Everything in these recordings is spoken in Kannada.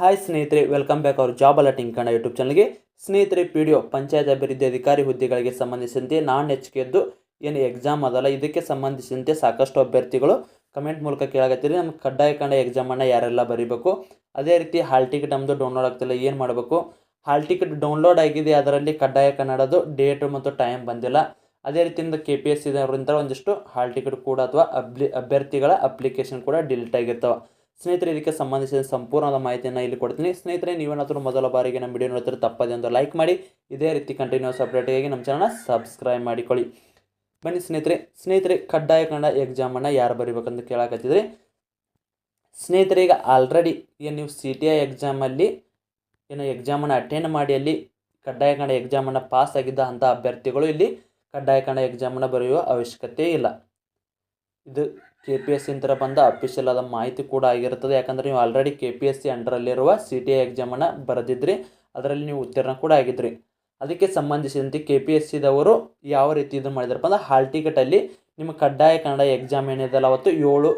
ಹಾಯ್ ಸ್ನೇಹಿತರೆ ವೆಲ್ಕಮ್ ಬ್ಯಾಕ್ ಅವ್ರ ಜಾಬ್ ಅಲರ್ಟಿಂಗ್ ಕನ್ನಡ ಯೂಟ್ಯೂಬ್ ಚಾನಲ್ಗೆ ಸ್ನೇಹಿತರೆ ಪಿ ಡಿ ಒ ಪಂಚಾಯತ್ ಅಭಿವೃದ್ಧಿ ಅಧಿಕಾರಿ ಹುದ್ದೆಗಳಿಗೆ ಸಂಬಂಧಿಸಿದಂತೆ ನಾನ್ ಎದ್ದು ಏನು ಎಕ್ಸಾಮ್ ಅದಲ್ಲ, ಇದಕ್ಕೆ ಸಂಬಂಧಿಸಿದಂತೆ ಸಾಕಷ್ಟು ಅಭ್ಯರ್ಥಿಗಳು ಕಮೆಂಟ್ ಮೂಲಕ ಕೇಳಾಗತ್ತೀರಿ ನಮ್ಮ ಕಡ್ಡಾಯ ಕನ್ನಡ ಎಕ್ಸಾಮನ್ನು ಯಾರೆಲ್ಲ ಬರೀಬೇಕು? ಅದೇ ರೀತಿ ಹಾಲ್ ಟಿಕೆಟ್ ನಮ್ಮದು ಡೌನ್ಲೋಡ್ ಆಗ್ತಿಲ್ಲ, ಏನು ಮಾಡಬೇಕು? ಹಾಲ್ ಟಿಕೆಟ್ ಡೌನ್ಲೋಡ್ ಆಗಿದೆ, ಅದರಲ್ಲಿ ಕಡ್ಡಾಯ ಕನ್ನಡದು ಡೇಟ್ ಮತ್ತು ಟೈಮ್ ಬಂದಿಲ್ಲ. ಅದೇ ರೀತಿಯಿಂದ ಕೆ ಪಿ ಎಸ್ ಸಿದವರಿಂದ ಒಂದಿಷ್ಟು ಹಾಲ್ ಟಿಕೆಟ್ ಕೂಡ ಅಥವಾ ಅಭ್ಯರ್ಥಿಗಳ ಅಪ್ಲಿಕೇಶನ್ ಕೂಡ ಡಿಲೀಟ್ ಆಗಿರ್ತಾವೆ. ಸ್ನೇಹಿತರೆ, ಇದಕ್ಕೆ ಸಂಬಂಧಿಸಿದ ಸಂಪೂರ್ಣವಾದ ಮಾಹಿತಿಯನ್ನು ಇಲ್ಲಿ ಕೊಡ್ತೀನಿ. ಸ್ನೇಹಿತರೆ, ನೀವೇನಾದರೂ ಮೊದಲ ಬಾರಿಗೆ ನಮ್ಮ ವಿಡಿಯೋ ನೋಡ್ತಾರೆ ತಪ್ಪದೆ ಒಂದು ಲೈಕ್ ಮಾಡಿ. ಇದೇ ರೀತಿ ಕಂಟಿನ್ಯೂಸ್ ಅಪ್ಡೇಟಿಗಾಗಿ ನಮ್ಮ ಚಾನಲ್ನ ಸಬ್ಸ್ಕ್ರೈಬ್ ಮಾಡಿಕೊಳ್ಳಿ. ಬನ್ನಿ ಸ್ನೇಹಿತರೆ. ಸ್ನೇಹಿತರೆ, ಕಡ್ಡಾಯ ಕನ್ನಡ ಎಕ್ಸಾಮನ್ನು ಯಾರು ಬರೀಬೇಕಂತ ಕೇಳಕತ್ತಿದ್ರಿ? ಸ್ನೇಹಿತರೆ, ಈಗ ಆಲ್ರೆಡಿ ಏನು ನೀವು ಸಿ ಟಿ ಐ ಎಕ್ಸಾಮಲ್ಲಿ ಏನು ಎಕ್ಸಾಮನ್ನು ಅಟೆಂಡ್ ಮಾಡಿ, ಅಲ್ಲಿ ಕಡ್ಡಾಯ ಕನ್ನಡ ಎಕ್ಸಾಮನ್ನು ಪಾಸ್ ಆಗಿದ್ದ ಅಂಥ ಅಭ್ಯರ್ಥಿಗಳು ಇಲ್ಲಿ ಕಡ್ಡಾಯ ಕನ್ನಡ ಎಕ್ಸಾಮನ್ನು ಬರೆಯುವ ಅವಶ್ಯಕತೆ ಇಲ್ಲ. ಇದು ಕೆ ಪಿ ಎಸ್ ಇಂತರ ಬಂದ ಅಫಿಷಿಯಲ್ ಆದ ಮಾಹಿತಿ ಕೂಡ ಆಗಿರುತ್ತದೆ. ಯಾಕಂದರೆ ನೀವು already K P S C ಅಂಡರಲ್ಲಿರುವ C T I ಎಕ್ಸಾಮನ್ನು ಬರೆದಿದ್ರಿ. ಅದರಲ್ಲಿ ನೀವು ಉತ್ತೀರ್ಣ ಕೂಡ ಆಗಿದ್ರಿ. ಅದಕ್ಕೆ ಸಂಬಂಧಿಸಿದಂತೆ ಕೆ ಪಿ ಎಸ್ ಸಿದವರು ಯಾವ ರೀತಿ ಇದನ್ನು ಮಾಡಿದಾರಪ್ಪ ಅಂದ್ರೆ ಹಾಲ್ ಟಿಕೆಟಲ್ಲಿ ನಿಮ್ಮ ಕಡ್ಡಾಯ ಕನ್ನಡ ಎಕ್ಸಾಮ್ ಏನಿದೆಲ್ಲ ಅವತ್ತು ಏಳು,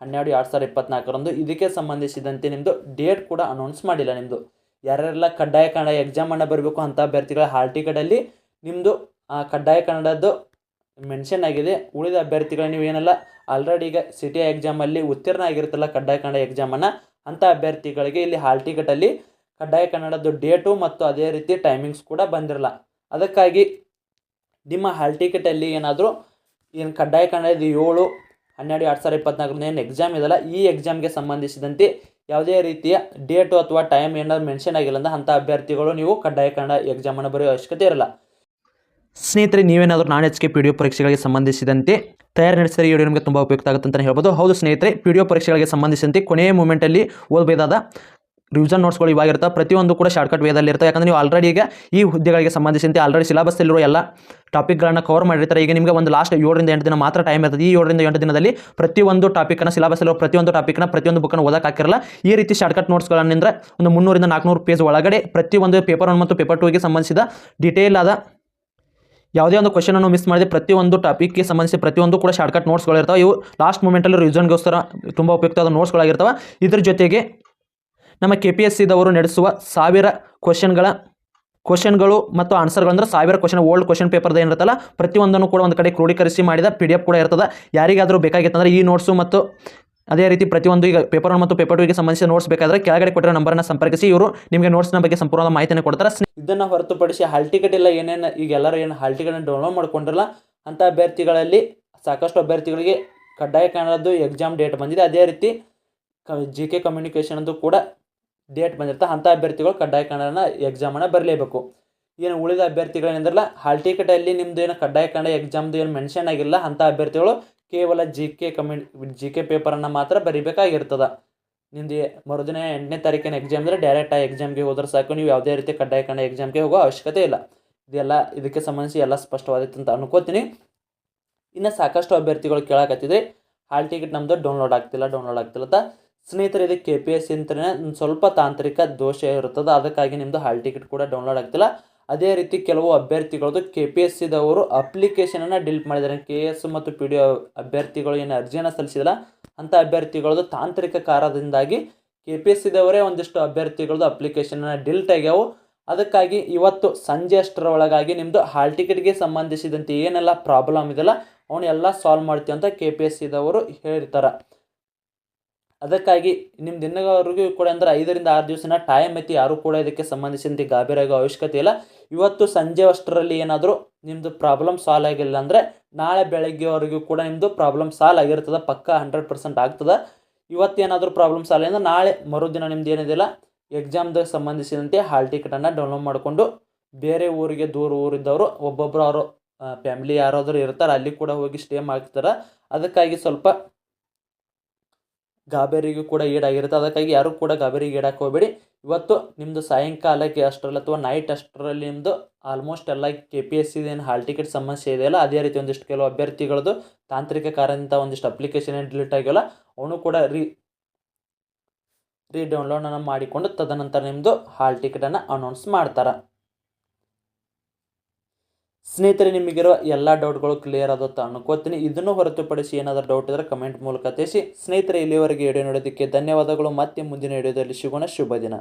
ಹನ್ನೆರಡು, ಎರಡು ಸಾವಿರದ ಇಪ್ಪತ್ನಾಲ್ಕರಂದು. ಇದಕ್ಕೆ ಸಂಬಂಧಿಸಿದಂತೆ ನಿಮ್ಮದು ಡೇಟ್ ಕೂಡ ಅನೌನ್ಸ್ ಮಾಡಿಲ್ಲ ನಿಮ್ಮದು ಯಾರ್ಯಾರೆಲ್ಲ ಕಡ್ಡಾಯ ಕನ್ನಡ ಎಕ್ಸಾಮನ್ನು ಬರಬೇಕು ಅಂಥ ಅಭ್ಯರ್ಥಿಗಳ ಹಾಲ್ ಟಿಕೆಟಲ್ಲಿ ನಿಮ್ಮದು ಕಡ್ಡಾಯ ಕನ್ನಡದ್ದು ಮೆನ್ಷನ್ ಆಗಿದೆ. ಉಳಿದ ಅಭ್ಯರ್ಥಿಗಳು ನೀವು ಏನಲ್ಲ ಆಲ್ರೆಡಿ ಈಗ ಸಿಟಿ ಎಕ್ಸಾಮಲ್ಲಿ ಉತ್ತೀರ್ಣ ಆಗಿರುತ್ತಲ್ಲ ಕಡ್ಡಾಯ ಕನ್ನಡ ಎಕ್ಸಾಮನ್ನು ಅಂಥ ಅಭ್ಯರ್ಥಿಗಳಿಗೆ ಇಲ್ಲಿ ಹಾಲ್ ಟಿಕೆಟಲ್ಲಿ ಕಡ್ಡಾಯ ಕನ್ನಡದ್ದು ಡೇಟು ಮತ್ತು ಅದೇ ರೀತಿ ಟೈಮಿಂಗ್ಸ್ ಕೂಡ ಬಂದಿರಲ್ಲ. ಅದಕ್ಕಾಗಿ ನಿಮ್ಮ ಹಾಲ್ ಟಿಕೆಟಲ್ಲಿ ಏನಾದರೂ ಏನು ಕಡ್ಡಾಯ ಕನ್ನಡದ ಏಳು, ಹನ್ನೆರಡು, ಎರಡು ಸಾವಿರದ ಇಪ್ಪತ್ನಾಲ್ಕರಿಂದ ಏನು ಎಕ್ಸಾಮ್ ಇದೆಲ್ಲ ಈ ಎಕ್ಸಾಮ್ಗೆ ಸಂಬಂಧಿಸಿದಂತೆ ಯಾವುದೇ ರೀತಿಯ ಡೇಟು ಅಥವಾ ಟೈಮ್ ಏನಾದರೂ ಮೆನ್ಷನ್ ಆಗಿಲ್ಲ ಅಂದ್ರೆ ಅಂಥ ಅಭ್ಯರ್ಥಿಗಳು ನೀವು ಕಡ್ಡಾಯ ಕನ್ನಡ ಎಕ್ಸಾಮನ್ನು ಬರೆಯೋ ಅವಶ್ಯಕತೆ ಇರಲ್ಲ. ಸ್ನೇಹಿತರೆ, ನೀವೇನಾದರೂ non H K P D O ಪರೀಕ್ಷೆಗಳಿಗೆ ಸಂಬಂಧಿಸಿದಂತೆ ತಯಾರಿ ನಡೆಸಿದರೆ ವಿಡಿಯೋ ನಿಮಗೆ ತುಂಬ ಉಪಯುಕ್ತ ಆಗುತ್ತೆ ಅಂತಲೇ ಹೇಳ್ಬೋದು. ಹೌದು ಸ್ನೇಹಿತರೆ ಪಿ ಡಿ ಪರೀಕ್ಷೆಗಳಿಗೆ ಸಂಬಂಧಿಸಿದಂತೆ ಕೊನೆಯ ಮೂಮೆಂಟಲ್ಲಿ ಓದಬೇಕಾದ ರಿವಿಷನ್ ನೋಟ್ಸ್ಗಳು ಇವಾಗಿರುತ್ತೆ ಪ್ರತಿಯೊಂದು ಕೂಡ ಶಾರ್ಟ್ಕಟ್ ಇರ್ತಾರೆ ಯಾಕಂದರೆ ನೀವು ಆಲ್ರೆಡಿ ಈಗ ಈ ಹುದ್ದೆಗಳಿಗೆ ಸಂಬಂಧಿಸಿದಂತೆ ಆಲ್ರೆಡಿ ಸಿಲೆಬಸ್ಸಲ್ಲಿರುವ ಎಲ್ಲ ಟಾಪಿಕ್ಗಳನ್ನು ಕವರ್ ಮಾಡಿರ್ತಾರೆ. ಈಗ ನಿಮಗೆ ಒಂದು ಲಾಸ್ಟ್ ಏಳರಿಂದ ಎಂಟು ದಿನ ಮಾತ್ರ ಟೈಮ್ ಇರ್ತದೆ. ಈ ಏಳರಿಂದ ಎಂಟು ದಿನದಲ್ಲಿ ಪ್ರತಿಯೊಂದು ಟಾಪಿಕ್ನ ಸಿಲೆಬಸ್ಸಲ್ಲಿರುವ ಪ್ರತಿಯೊಂದು ಟಾಪಿಕ್ನ ಪ್ರತಿಯೊಂದು ಬುಕ್ಕನ್ನು ಓದಕ್ಕೆ ಹಾಕಿರಲ್ಲ. ಈ ರೀತಿ ಶಾರ್ಟ್ಕಟ್ ನೋಟ್ಸ್ಗಳನ್ನಿಂದ ಒಂದು ಮುನ್ನೂರಿಂದ ನಾಲ್ಕುನೂರು ಪೇಜ್ ಒಳಗಡೆ ಪ್ರತಿಯೊಂದು ಪೇಪರ್ ಒನ್ ಮತ್ತು ಪೇಪರ್ ಟೂಗೆ ಸಂಬಂಧಿಸಿದ ಡೀಟೇಲ್ ಆದ ಯಾವುದೇ ಒಂದು ಕ್ವಶನನ್ನು ಮಿಸ್ ಮಾಡಿದೆ ಪ್ರತಿಯೊಂದು ಟಾಪಿಕ್ಗೆ ಸಂಬಂಧಿಸಿ ಪ್ರತಿಯೊಂದು ಕೂಡ ಶಾರ್ಟ್ಕಟ್ ನೋಟ್ಸ್ಗಳು ಇರ್ತವೆ. ಇವು ಲಾಸ್ಟ್ ಮೂಮೆಂಟಲ್ಲಿ ರಿವಿಷನ್ಗೋಸ್ಕರ ತುಂಬ ಉಪಯುಕ್ತವಾದ ನೋಟ್ಸ್ಗಳಾಗಿರ್ತವೆ ಇದ್ರ ಜೊತೆಗೆ ನಮ್ಮ ಕೆ ಪಿ ಎಸ್ ಸಿದವರು ನಡೆಸುವ ಸಾವಿರ ಕ್ವಶನ್ಗಳ ಕ್ವಶನ್ಗಳು ಮತ್ತು ಆನ್ಸರ್ಗಳು ಅಂದರೆ ಸಾವಿರ ಕ್ವಶನ್ ಓಲ್ಡ್ ಕ್ವಶನ್ ಪೇಪರ್ದ ಏನಿರುತ್ತಲ್ಲ ಪ್ರತಿಯೊಂದನ್ನು ಕೂಡ ಒಂದು ಕಡೆ ಕ್ರೋಢೀಕರಿಸಿ ಮಾಡಿದ ಪಿ ಡಿ ಎಫ್ ಕೂಡ ಇರ್ತದೆ. ಯಾರಿಗಾದರೂ ಬೇಕಾಗಿತ್ತಂದ್ರೆ ಈ ನೋಟ್ಸು ಮತ್ತು ಅದೇ ರೀತಿ ಪ್ರತಿಯೊಂದು ಈಗ ಪೇಪರ್ ಒನ್ ಮತ್ತು ಪೇಪರ್ ಟೂಗೆ ಸಂಬಂಧಿಸಿದ ನೋಟ್ಸ್ ಬೇಕಾದರೆ ಕೆಳಗಡೆ ಕೊಟ್ಟಿರೋ ನಂಬರನ್ನು ಸಂಪರ್ಕಿಸಿ. ಇವರು ನಿಮಗೆ ನೋಟ್ಸ್ನ ಬಗ್ಗೆ ಸಂಪೂರ್ಣ ಮಾಹಿತಿಯನ್ನು ಕೊಡ್ತಾರೆ. ಇದನ್ನು ಹೊರತುಪಡಿಸಿ ಹಾಲ್ ಟಿಕೆಟ್ ಎಲ್ಲ ಏನೇನು ಈಗ ಎಲ್ಲರೂ ಏನು ಹಾಲ್ ಟಿಕೆಟನ್ನು ಡೌನ್ಲೋಡ್ ಮಾಡ್ಕೊಂಡಿರಲ್ಲ ಅಂಥ ಅಭ್ಯರ್ಥಿಗಳಲ್ಲಿ ಸಾಕಷ್ಟು ಅಭ್ಯರ್ಥಿಗಳಿಗೆ ಕಡ್ಡಾಯ ಕಾಣೋದು ಎಕ್ಸಾಮ್ ಡೇಟ್ ಬಂದಿದೆ. ಅದೇ ರೀತಿ ಜಿ ಕೆ ಕಮ್ಯುನಿಕೇಷನ್ದು ಕೂಡ ಡೇಟ್ ಬಂದಿರುತ್ತೆ. ಅಂಥ ಅಭ್ಯರ್ಥಿಗಳು ಕಡ್ಡಾಯ ಕನ್ನಡನ ಎಕ್ಸಾಮನ್ನು ಬರಲೇಬೇಕು. ಏನು ಉಳಿದ ಅಭ್ಯರ್ಥಿಗಳೇನಿದ್ರಲ್ಲ ಹಾಲ್ ಟಿಕೆಟಲ್ಲಿ ನಿಮ್ಮದು ಏನು ಕಡ್ಡಾಯ ಕನ್ನಡ ಎಕ್ಸಾಮ್ದು ಏನು ಮೆನ್ಷನ್ ಆಗಿಲ್ಲ, ಅಂಥ ಅಭ್ಯರ್ಥಿಗಳು ಕೇವಲ ಜಿ ಕೆ ಕಮಿ ಜಿ ಕೆ ಪೇಪರನ್ನು ಮಾತ್ರ ಬರಿಬೇಕಾಗಿರ್ತದೆ. ನಿಮ್ದು ಮರುದಿನ ಎಂಟನೇ ತಾರೀಕಿನ ಎಕ್ಸಾಮ್ ಅಂದರೆ ಡೈರೆಕ್ಟ್ ಆ ಎಕ್ಸಾಮ್ಗೆ ಹೋದ್ರೆ ಸಾಕು. ನೀವು ಯಾವುದೇ ರೀತಿ ಕಡ್ಡಾಯ ಕಂಡ ಎಕ್ಸಾಮ್ಗೆ ಹೋಗೋ ಅವಶ್ಯಕತೆ ಇಲ್ಲ. ಇದೆಲ್ಲ, ಇದಕ್ಕೆ ಸಂಬಂಧಿಸಿ ಎಲ್ಲ ಸ್ಪಷ್ಟವಾದಿತ್ತು ಅಂತ ಅನ್ಕೋತೀನಿ. ಇನ್ನು ಸಾಕಷ್ಟು ಅಭ್ಯರ್ಥಿಗಳು ಕೇಳಕತ್ತಿದ್ರಿ ಹಾಲ್ ಟಿಕೆಟ್ ನಮ್ಮದು ಡೌನ್ಲೋಡ್ ಆಗ್ತಿಲ್ಲ ಡೌನ್ಲೋಡ್ ಆಗ್ತಿಲ್ಲ ಅಂತ. ಸ್ನೇಹಿತರೆ, ಇದು ಕೆ ಪಿ ಎಸ್ ಸಿ ಅಂತಲೇ ಸ್ವಲ್ಪ ತಾಂತ್ರಿಕ ದೋಷ ಇರುತ್ತದೆ. ಅದಕ್ಕಾಗಿ ನಿಮ್ಮದು ಹಾಲ್ ಟಿಕೆಟ್ ಕೂಡ ಡೌನ್ಲೋಡ್ ಆಗ್ತಿಲ್ಲ. ಅದೇ ರೀತಿ ಕೆಲವು ಅಭ್ಯರ್ಥಿಗಳದ್ದು ಕೆ ಪಿ ಎಸ್ ಸಿದವರು ಅಪ್ಲಿಕೇಶನನ್ನು ಡಿಲೀಟ್ ಮಾಡಿದ್ದಾರೆ. ಕೆ ಎಸ್ ಮತ್ತು ಪಿ ಡಿ ಅಭ್ಯರ್ಥಿಗಳು ಏನು ಅರ್ಜಿಯನ್ನು ಸಲ್ಲಿಸಿದಲ್ಲ, ಅಂಥ ಅಭ್ಯರ್ಥಿಗಳದ್ದು ತಾಂತ್ರಿಕ ಕಾರಣದಿಂದಾಗಿ ಕೆ ಪಿ ಎಸ್ ಸಿದವರೇ ಒಂದಿಷ್ಟು ಅಭ್ಯರ್ಥಿಗಳದ್ದು ಅಪ್ಲಿಕೇಶನನ್ನು ಡಿಲೀಟ್ ಆಗ್ಯಾವು. ಅದಕ್ಕಾಗಿ ಇವತ್ತು ಸಂಜೆ ಅಷ್ಟರ ಒಳಗಾಗಿ ನಿಮ್ಮದು ಹಾಲ್ ಟಿಕೆಟ್ಗೆ ಸಂಬಂಧಿಸಿದಂತೆ ಏನೆಲ್ಲ ಪ್ರಾಬ್ಲಮ್ ಇದೆಲ್ಲ ಅವನ್ನೆಲ್ಲ ಸಾಲ್ವ್ ಮಾಡ್ತೀವಿ ಅಂತ ಕೆ ಪಿ ಎಸ್ ಸಿದವರು ಹೇಳಿರ್ತಾರೆ. ಅದಕ್ಕಾಗಿ ನಿಮ್ಮ ದಿನವರೆಗೂ ಕೂಡ ಅಂದ್ರೆ ಐದರಿಂದ ಆರು ದಿವಸನ ಟೈಮ್ ಐತಿ, ಯಾರೂ ಕೂಡ ಇದಕ್ಕೆ ಸಂಬಂಧಿಸಿದಂತೆ ಗಾಬರಿಯಾಗೋ ಅವಶ್ಯಕತೆ ಇಲ್ಲ. ಇವತ್ತು ಸಂಜೆ ಅಷ್ಟರಲ್ಲಿ ಏನಾದರೂ ನಿಮ್ಮದು ಪ್ರಾಬ್ಲಮ್ ಸಾಲ್ವ್ ಆಗಿಲ್ಲ ಅಂದರೆ ನಾಳೆ ಬೆಳಗ್ಗೆವರೆಗೂ ಕೂಡ ನಿಮ್ಮದು ಪ್ರಾಬ್ಲಮ್ ಸಾಲ್ವ್ ಆಗಿರ್ತದೆ, ಪಕ್ಕ ಹಂಡ್ರೆಡ್ ಪರ್ಸೆಂಟ್ ಆಗ್ತದೆ. ಇವತ್ತೇನಾದರೂ ಪ್ರಾಬ್ಲಮ್ ಸಾಲ್ವ್ ಅಂದರೆ ನಾಳೆ ಮರುದಿನ ನಿಮ್ದು ಏನಿದೆಯಲ್ಲ ಎಕ್ಸಾಮ್ಗೆ ಸಂಬಂಧಿಸಿದಂತೆ ಹಾಲ್ ಟಿಕೆಟನ್ನು ಡೌನ್ಲೋಡ್ ಮಾಡಿಕೊಂಡು ಬೇರೆ ಊರಿಗೆ, ದೂರ ಊರಿದ್ದವರು ಒಬ್ಬೊಬ್ಬರು ಅವರು ಫ್ಯಾಮಿಲಿ ಯಾರಾದರೂ ಇರ್ತಾರೆ, ಅಲ್ಲಿ ಕೂಡ ಹೋಗಿ ಸ್ಟೇ ಮಾಡ್ತಾರೆ. ಅದಕ್ಕಾಗಿ ಸ್ವಲ್ಪ ಗಾಬೇರಿಗೂ ಕೂಡ ಈಡಾಗಿರುತ್ತೆ. ಅದಕ್ಕಾಗಿ ಯಾರೂ ಕೂಡ ಗಾಬರಿಗೆ ಈಡಾಕೆ ಹೋಗಬೇಡಿ ಇವತ್ತು ನಿಮ್ಮದು ಸಾಯಂಕಾಲಕ್ಕೆ ಅಷ್ಟರಲ್ಲಿ ಅಥವಾ ನೈಟ್ ಅಷ್ಟರಲ್ಲಿ ನಿಮ್ಮದು ಆಲ್ಮೋಸ್ಟ್ ಎಲ್ಲ ಕೆ ಪಿ ಎಸ್ ಸಿದೇನು ಹಾಲ್ ಟಿಕೆಟ್ ಸಮಸ್ಯೆ ಇದೆಯಲ್ಲ ಅದೇ ರೀತಿ ಒಂದಿಷ್ಟು ಕೆಲವು ಅಭ್ಯರ್ಥಿಗಳದ್ದು ತಾಂತ್ರಿಕ ಕಾರಣದಿಂದ ಒಂದಿಷ್ಟು ಅಪ್ಲಿಕೇಶನ್ ಏನು ಡಿಲೀಟ್ ಆಗಿಲ್ಲ ಅವನು ಕೂಡ ರೀ ರೀ ಡೌನ್ಲೋಡನ್ನು ಮಾಡಿಕೊಂಡು ತದನಂತರ ನಿಮ್ಮದು ಹಾಲ್ ಟಿಕೆಟನ್ನು ಅನೌನ್ಸ್ ಮಾಡ್ತಾರೆ. ಸ್ನೇಹಿತರೆ ನಿಮಗಿರೋ ಎಲ್ಲ ಡೌಟ್ಗಳು ಕ್ಲಿಯರ್ ಆದತ್ತ ಅನ್ಕೋತೀನಿ. ಇದನ್ನು ಹೊರತುಪಡಿಸಿ ಏನಾದರೂ ಡೌಟ್ ಇದ್ದರೆ ಕಮೆಂಟ್ ಮೂಲಕ ತಿಳಿಸಿ. ಸ್ನೇಹಿತರೆ, ಇಲ್ಲಿವರೆಗೆ ವಿಡಿಯೋ ನೋಡೋದಕ್ಕೆ ಧನ್ಯವಾದಗಳು. ಮತ್ತೆ ಮುಂದಿನ ವಿಡಿಯೋದಲ್ಲಿ ಸಿಗೋಣ. ಶುಭ ದಿನ.